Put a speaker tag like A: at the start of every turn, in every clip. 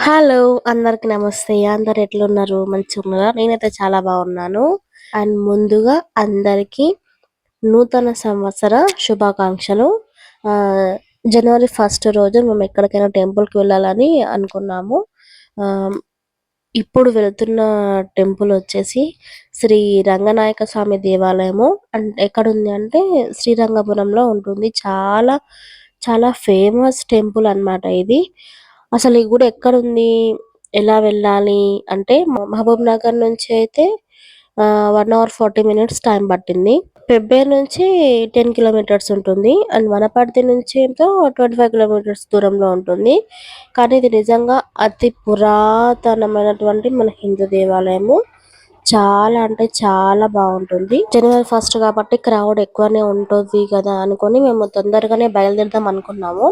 A: Hello అందరికి నమస్తే. అందరు ఎట్లున్నారు? మంచిగా ఉన్నారా నేనైతే చాలా బాగున్నాను. అండ్ ముందుగా అందరికి నూతన సంవత్సర శుభాకాంక్షలు. జనవరి ఫస్ట్ రోజు మేము ఎక్కడికైనా టెంపుల్కి వెళ్ళాలని అనుకున్నాము. ఆ ఇప్పుడు వెళ్తున్న టెంపుల్ వచ్చేసి శ్రీ రంగనాయక స్వామి దేవాలయము. అండ్ ఎక్కడ ఉంది అంటే శ్రీరంగపురంలో ఉంటుంది. చాలా చాలా ఫేమస్ టెంపుల్ అన్నమాట ఇది. అసలు ఈ గుడి ఎక్కడ ఉంది ఎలా వెళ్ళాలి? అంటే మహబూబ్ నగర్ నుంచి అయితే one hour forty minutes time పట్టింది. పెబ్బేర్ నుంచి టెన్ కిలోమీటర్స్ ఉంటుంది. అండ్ వనపర్తి నుంచి ఏంటో ట్వంటీ ఫైవ్ కిలోమీటర్స్ దూరంలో ఉంటుంది. కానీ ఇది నిజంగా అతి పురాతనమైనటువంటి మన హిందూ దేవాలయము. చాలా అంటే చాలా బాగుంటుంది. జనవరి ఫస్ట్ కాబట్టి క్రౌడ్ ఎక్కువనే ఉంటుంది కదా అనుకొని మేము తొందరగానే బయలుదేరుదాం అనుకున్నాము.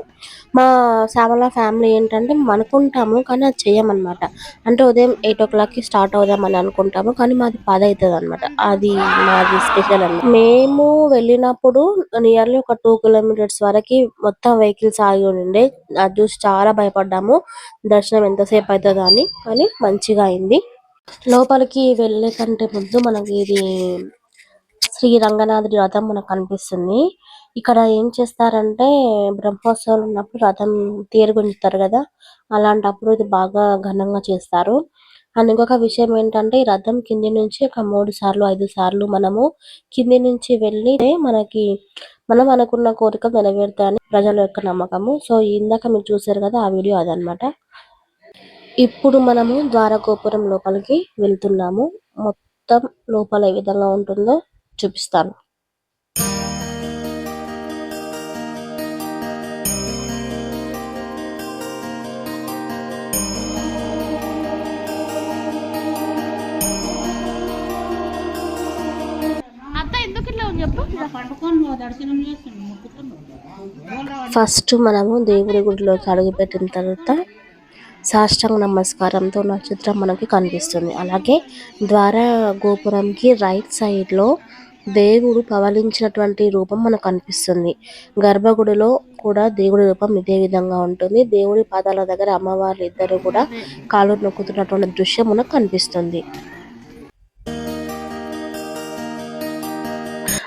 A: మా శ్యామల ఫ్యామిలీ ఏంటంటే అనుకుంటాము కానీ అది చేయమన్నమాట అంటే ఉదయం ఎయిట్ ఓ క్లాక్కి స్టార్ట్ అవుదాం అని అనుకుంటాము కానీ మాది పది అవుతుంది అన్నమాట అది మాది స్పెషల్ అండి మేము వెళ్ళినప్పుడు నియర్లీ ఒక టూ కిలోమీటర్స్ వరకు మొత్తం వెహికల్స్ ఆగి ఉండే. అది చూసి చాలా భయపడ్డాము. దర్శనం ఎంతసేపు అవుతుందో అని. కానీ మంచిగా అయింది. లోపలికి వెళ్ళే కంటే ముందు మనకి ఇది శ్రీ రంగనాథుడి రథం మనకు కనిపిస్తుంది. ఇక్కడ ఏం చేస్తారంటే బ్రహ్మోత్సవాలు ఉన్నప్పుడు రథం తీరుగుంజుతారు కదా అలాంటప్పుడు ఇది బాగా ఘనంగా చేస్తారు. అండ్ ఇంకొక విషయం ఏంటంటే ఈ రథం కింది నుంచి ఒక మూడు సార్లు ఐదు సార్లు మనము కింది నుంచి వెళ్ళి మనకి మనం అనుకున్న కోరిక నెరవేరుతాయని ప్రజల యొక్క నమ్మకము. సో ఇందాక మీరు చూసారు కదా ఆ వీడియో అదనమాట. ఇప్పుడు మనము ద్వారగోపురం లోపలికి వెళ్తున్నాము. మొత్తం లోపల ఏ విధంగా ఉంటుందో చూపిస్తాను. ఫస్ట్ మనము దేవుడి గుడిలోకి అడుగుపెట్టిన తర్వాత సాష్టాంగ నమస్కారంతో నక్షత్రం మనకి కనిపిస్తుంది. అలాగే ద్వార గోపురంకి రైట్ సైడ్లో దేవుడు పవలించినటువంటి రూపం మనకు కనిపిస్తుంది. గర్భగుడిలో కూడా దేవుడి రూపం ఇదే విధంగా ఉంటుంది. దేవుడి పాదాల దగ్గర అమ్మవార్లు ఇద్దరు కూడా కాళ్ళు నొక్కుతున్నటువంటి దృశ్యం మనకు కనిపిస్తుంది.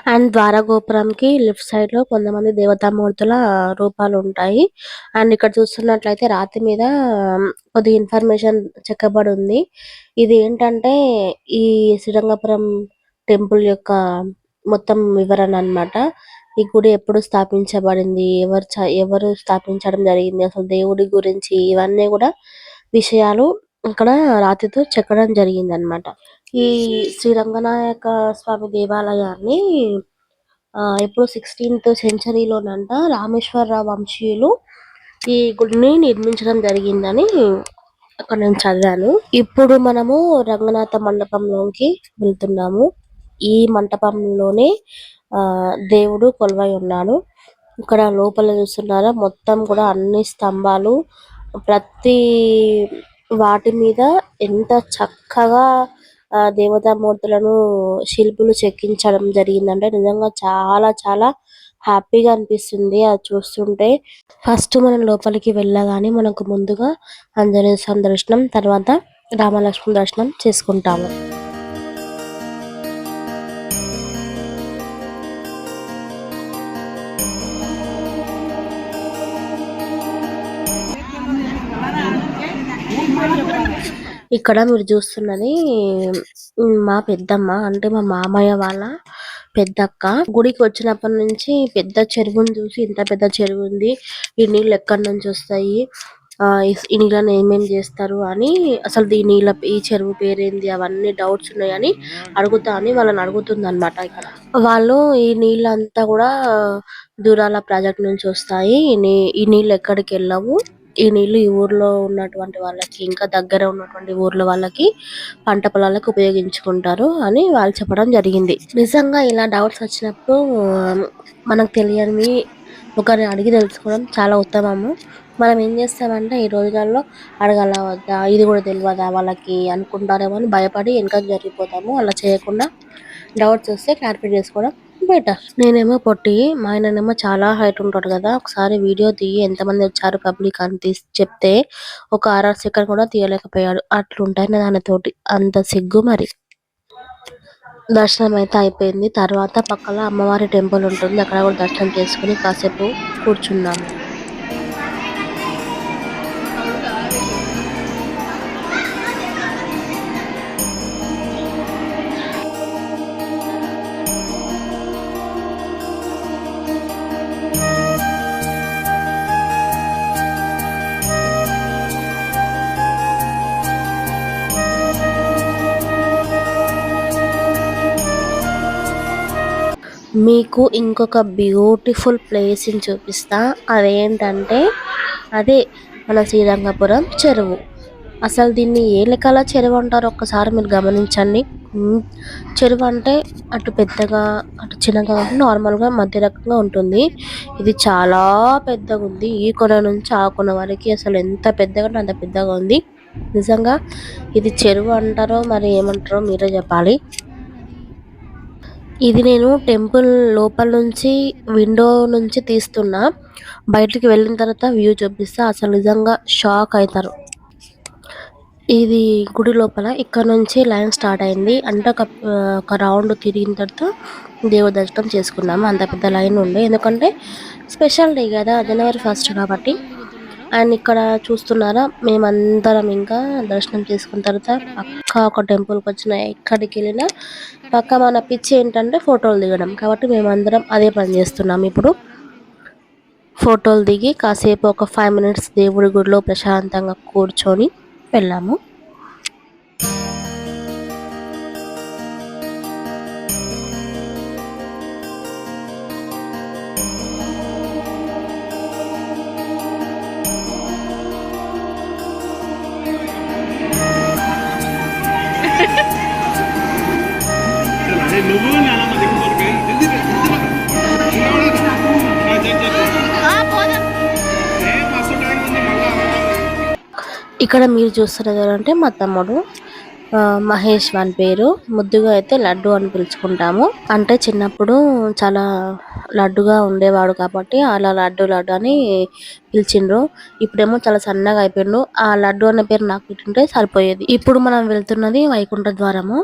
A: అండ్ ద్వార గోపురంకి లెఫ్ట్ సైడ్లో కొంతమంది దేవతామూర్తుల రూపాలు ఉంటాయి అండ్ ఇక్కడ చూస్తున్నట్లయితే రాతి మీద కొద్ది ఇన్ఫర్మేషన్ చెక్కబడి ఉంది. ఇది ఏంటంటే ఈ శ్రీరంగపురం టెంపుల్ యొక్క మొత్తం వివరణ అన్నమాట. ఈ గుడి ఎప్పుడు స్థాపించబడింది ఎవరు చ- ఎవరు స్థాపించడం జరిగింది అసలు దేవుడి గురించి ఇవన్నీ కూడా విషయాలు ఇక్కడ రాతితో చెక్కడం జరిగింది అన్నమాట ఈ శ్రీ రంగనాయక స్వామి దేవాలయాన్ని ఆ ఎప్పుడు సిక్స్టీన్త్ సెంచరీలోనంట రామేశ్వరరావు వంశీయులు ఈ గుడిని నిర్మించడం జరిగిందని అక్కడ నేను చదివాను. ఇప్పుడు మనము రంగనాథ మండపంలోకి వెళ్తున్నాము. ఈ మంటపంలోనే ఆ దేవుడు కొలువై ఉన్నాడు. ఇక్కడ లోపల చూస్తున్నారా మొత్తం కూడా అన్ని స్తంభాలు ప్రతి వాటి మీద ఎంత చక్కగా ఆ దేవతామూర్తులను శిల్పులు చెక్కించడం జరిగిందంటే నిజంగా చాలా చాలా హ్యాపీ గా అనిపిస్తుంది. అది చూస్తుంటే ఫస్ట్ మనం లోపలికి వెళ్ళగానే మనకు ముందుగా ఆంజనేయ స్వామి దర్శనం తర్వాత రామలక్ష్మణ దర్శనం చేసుకుంటాము. ఇక్కడ మీరు చూస్తున్నది మా పెద్దమ్మ అంటే మా మామయ్య వాళ్ళ పెద్దక్క. గుడికి వచ్చినప్పటి నుంచి పెద్ద చెరువుని చూసి ఇంత పెద్ద చెరువు ఉంది ఈ నీళ్ళు ఎక్కడి నుంచి వస్తాయి ఆ ఈ- నీళ్ళని ఏమేమి చేస్తారు అని అసలు ఈ నీళ్ళ ఈ చెరువు పేరేంది అవన్నీ డౌట్స్ ఉన్నాయని అడుగుతా అని వాళ్ళని అడుగుతుంది అనమాట ఇక్కడ. వాళ్ళు ఈ నీళ్ళంతా కూడా దూరాల ప్రాజెక్ట్ నుంచి వస్తాయి నీ- ఈ నీళ్ళు ఎక్కడికి వెళ్ళవు. ఈ నీళ్ళు ఈ ఊర్లో ఉన్నటువంటి వాళ్ళకి ఇంకా దగ్గర ఉన్నటువంటి ఊర్ల వాళ్ళకి పంట పొలాలకు ఉపయోగించుకుంటారు అని వాళ్ళు చెప్పడం జరిగింది. నిజంగా ఇలా డౌట్స్ వచ్చినప్పుడు మనకు తెలియనివి ఒకరిని అడిగి తెలుసుకోవడం చాలా ఉత్తమము. మనం ఏం చేస్తామంటే ఈ రోజులలో అడగాల వద్దా ఇది కూడా తెలియదా వాళ్ళకి అనుకుంటారేమో అని భయపడి వెనక జరిగిపోతాము. అలా చేయకుండా డౌట్స్ వస్తే క్లారిఫై చేసుకోవడం బెటర్ నేనేమో పొట్టి మా ఆయననేమో చాలా హైట్ ఉంటాడు కదా ఒకసారి వీడియో తీయి ఎంతమంది వచ్చారు పబ్లిక్ అని తీసి చెప్తే ఒక ఆర్ఆర్ సెకండ్ కూడా తీయలేకపోయాడు. అట్లుంటాయి దానితోటి అంత సిగ్గు మరి. దర్శనం అయితే అయిపోయింది. తర్వాత పక్కన అమ్మవారి టెంపుల్ ఉంటుంది. అక్కడ కూడా దర్శనం చేసుకుని కాసేపు కూర్చున్నాము మీకు ఇంకొక బ్యూటిఫుల్ ప్లేస్ని చూపిస్తా. అదేంటంటే అదే మన శ్రీరంగపురం చెరువు. అసలు దీన్ని ఏ లెక్కల చెరువు అంటారో ఒక్కసారి మీరు గమనించండి. చెరువు అంటే అటు పెద్దగా అటు చిన్నగా నార్మల్గా మధ్య రకంగా ఉంటుంది. ఇది చాలా పెద్దగా ఉంది. ఈ కొన నుంచి ఆ కొన వరకు అసలు ఎంత పెద్దగా అంత పెద్దగా ఉంది. నిజంగా ఇది చెరువు అంటారో మరి ఏమంటారో మీరే చెప్పాలి. ఇది నేను టెంపుల్ లోపల నుంచి విండో నుంచి తీస్తున్నా. బయటికి వెళ్ళిన తర్వాత వ్యూ చూపిస్తా. అసలు నిజంగా షాక్ అవుతారు. ఇది గుడి లోపల. ఇక్కడ నుంచి లైన్ స్టార్ట్ అయింది. అంటే ఒక ఒక రౌండ్ తిరిగిన తర్వాత దేవ దర్శనం చేసుకున్నాము. అంత పెద్ద లైన్ ఉండే. ఎందుకంటే స్పెషల్ డే కదా. జనవరి ఫస్ట్ కాబట్టి. అండ్ ఇక్కడ చూస్తున్నారా మేమందరం ఇంకా దర్శనం చేసుకున్న తర్వాత పక్క ఒక టెంపుల్కి వచ్చిన ఎక్కడికి వెళ్ళినా పక్క మన పిచ్చి ఏంటంటే ఫోటోలు దిగడం. కాబట్టి మేమందరం అదే పని చేస్తున్నాం ఇప్పుడు. ఫోటోలు దిగి కాసేపు ఒక ఫైవ్ మినిట్స్ దేవుడి గుడిలో ప్రశాంతంగా కూర్చొని వెళ్ళాము. ఇక్కడ మీరు చూస్తున్నారు ఎవరంటే మా తమ్ముడు ఆ, మహేష్ వాని పేరు. ముద్దుగా అయితే లడ్డు అని పిలుచుకుంటాము. అంటే చిన్నప్పుడు చాలా లడ్డుగా ఉండేవాడు కాబట్టి అలా లడ్డు లడ్డు అని పిలిచిండ్రు. ఇప్పుడేమో చాలా సన్నగా అయిపోయిండు. ఆ లడ్డు అనే పేరు నాకు పెట్టుంటే సరిపోయేది. ఇప్పుడు మనం వెళ్తున్నది వైకుంఠ ద్వారము.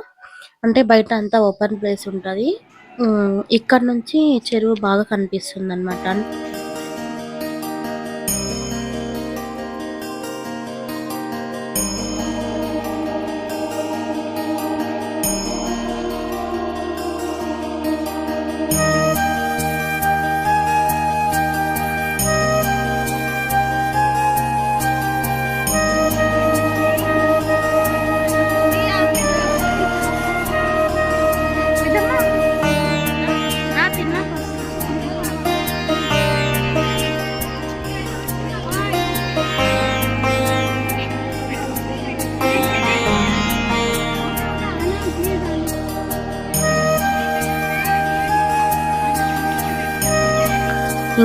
A: అంటే బయట అంతా ఓపెన్ ప్లేస్ ఉంటది. ఇక్కడ నుంచి చెరువు బాగా కనిపిస్తుంది అనమాట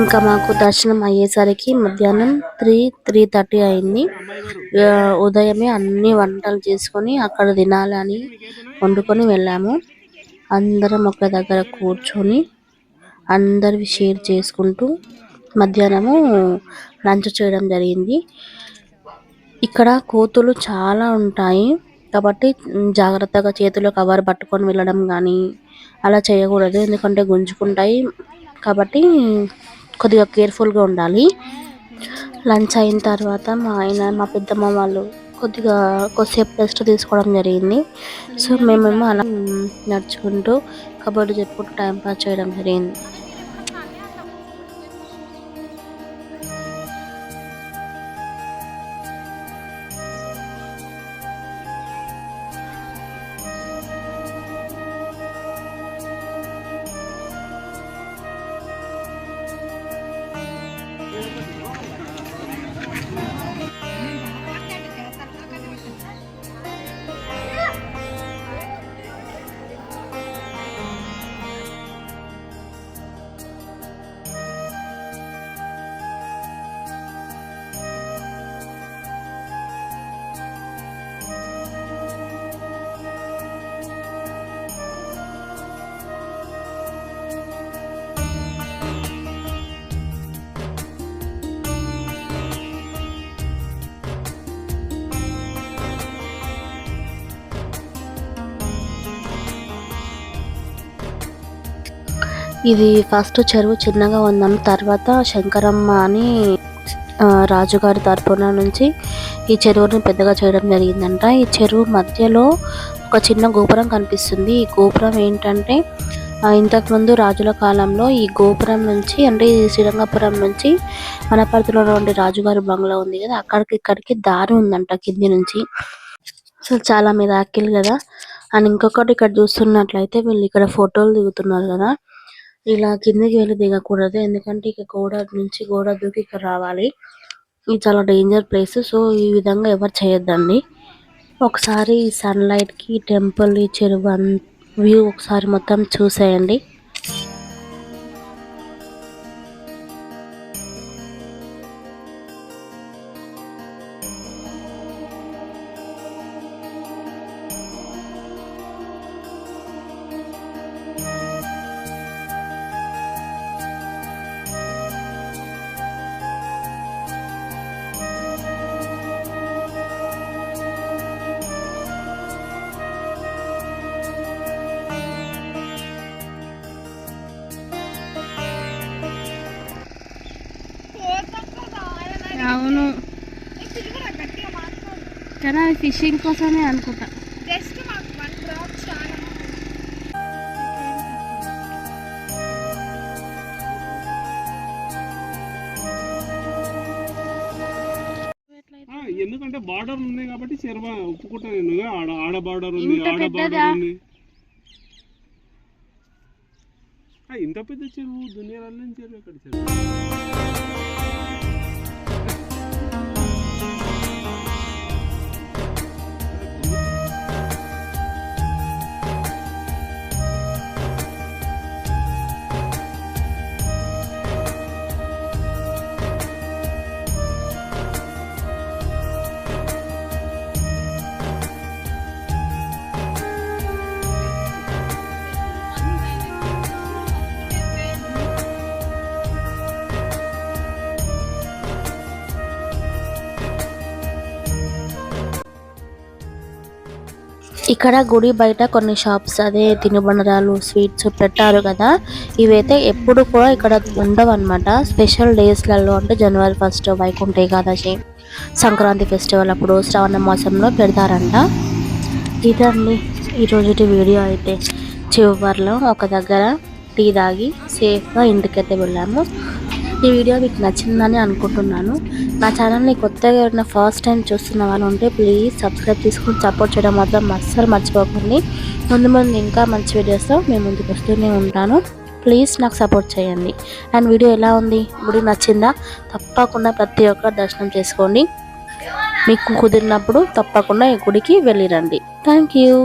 A: ఇంకా మాకు దర్శనం అయ్యేసరికి మధ్యాహ్నం త్రీ త్రీ థర్టీ అయింది. ఉదయమే అన్ని వంటలు చేసుకొని అక్కడ తినాలని వండుకొని వెళ్ళాము. అందరం ఒక దగ్గర కూర్చొని అందరివి షేర్ చేసుకుంటూ మధ్యాహ్నము లంచ్ చేయడం జరిగింది. ఇక్కడ కోతులు చాలా ఉంటాయి. కాబట్టి జాగ్రత్తగా చేతిలో కవర్ పట్టుకొని వెళ్ళడం కానీ అలా చేయకూడదు. ఎందుకంటే గుంజుకుంటాయి. కాబట్టి కొద్దిగా కేర్ఫుల్గా ఉండాలి. లంచ్ అయిన తర్వాత మా ఆయన మా పెద్దమ్మ వాళ్ళు కొద్దిగా కొద్దిసేపు రెస్ట్ తీసుకోవడం జరిగింది. సో మేమేమో అలా నడుచుకుంటూ కబడ్డీ చెప్పుకుంటూ టైం పాస్ చేయడం జరిగింది. ఇది ఫస్ట్ చెరువు చిన్నగా ఉందని తర్వాత శంకరమ్మ అని రాజుగారి తరపున నుంచి ఈ చెరువుని పెద్దగా చేయడం జరిగిందంట. ఈ చెరువు మధ్యలో ఒక చిన్న గోపురం కనిపిస్తుంది. ఈ గోపురం ఏంటంటే ఇంతకుముందు రాజుల కాలంలో ఈ గోపురం నుంచి అంటే ఈ శ్రీరంగపురం నుంచి వనపర్తిలో ఉండే రాజుగారి బంగ్లా ఉంది కదా అక్కడికి ఇక్కడికి దారి ఉందంట కింది నుంచి. అసలు చాలా మీద అక్కిల్ కదా. అండ్ ఇంకొకటి ఇక్కడ చూస్తున్నట్లయితే వీళ్ళు ఇక్కడ ఫోటోలు దిగుతున్నారు కదా. ఇలా కిందకి వెళ్ళి దిగకూడదు. ఎందుకంటే ఇక గోడ నుంచి గోడ దూకి ఇక్కడ రావాలి. ఇది చాలా డేంజర్ ప్లేస్ సో ఈ విధంగా ఎవరు చేయొద్దండి. ఒకసారి సన్ లైట్కి టెంపుల్ ఈ చెరువు వ్యూ ఒకసారి మొత్తం చూసేయండి.
B: కానీ అది ఫిషింగ్ కోసమే అనుకుంటా.
C: జస్ట్ మాకు వన్ డ్రాప్ చాలా.
D: ఆ, ఎందుకంటే బార్డర్ ఉంది కాబట్టి చెరువ ఒప్పుకుంటా నేను. ఆడ ఆడ బార్డర్ ఉంది
B: ఇంత
D: ఆడ? బార్డర్ ఉంది. ఆ, ఇంత పెద్ద చెరువు దునియాలో చెరువు ఎక్కడ చెరువు?
A: ఇక్కడ గుడి బయట కొన్ని షాప్స్ అదే తినుబండరాలు స్వీట్స్ పెట్టారు కదా. ఇవైతే ఎప్పుడు కూడా ఇక్కడ ఉండవు అనమాట స్పెషల్ డేస్లలో అంటే జనవరి ఫస్ట్ వైకుంఠ ఏకాదశి సంక్రాంతి ఫెస్టివల్ అప్పుడు శ్రావణ మాసంలో పెడతారంట. ఇదండి ఈరోజుటి వీడియో అయితే. చివరిలో ఒక దగ్గర టీ తాగి సేఫ్గా ఇంటికైతే వెళ్ళాము. ఈ వీడియో మీకు నచ్చిందని అనుకుంటున్నాను. నా ఛానల్ని కొత్తగా ఎవరైనా ఫస్ట్ టైం చూస్తున్న వాళ్ళు ఉంటే ప్లీజ్ సబ్స్క్రైబ్ చేసుకుని సపోర్ట్ చేయడం మాత్రం అస్సలు మర్చిపోకండి. ముందు ముందు ఇంకా మంచి వీడియోస్తో మేము ముందుకు వస్తూనే ఉంటాను. ప్లీజ్ నాకు సపోర్ట్ చేయండి. అండ్ వీడియో ఎలా ఉంది? గుడి నచ్చిందా? తప్పకుండా ప్రతి ఒక్కరు దర్శనం చేసుకోండి. మీకు కుదిరినప్పుడు తప్పకుండా ఈ గుడికి వెళ్ళిరండి. Thank you.